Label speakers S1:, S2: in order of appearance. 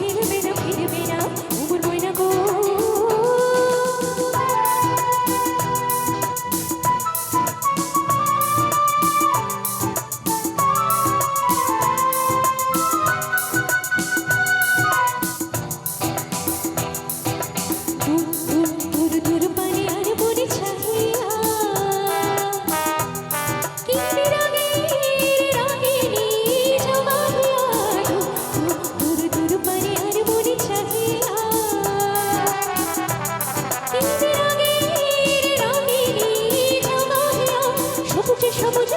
S1: ফিরবে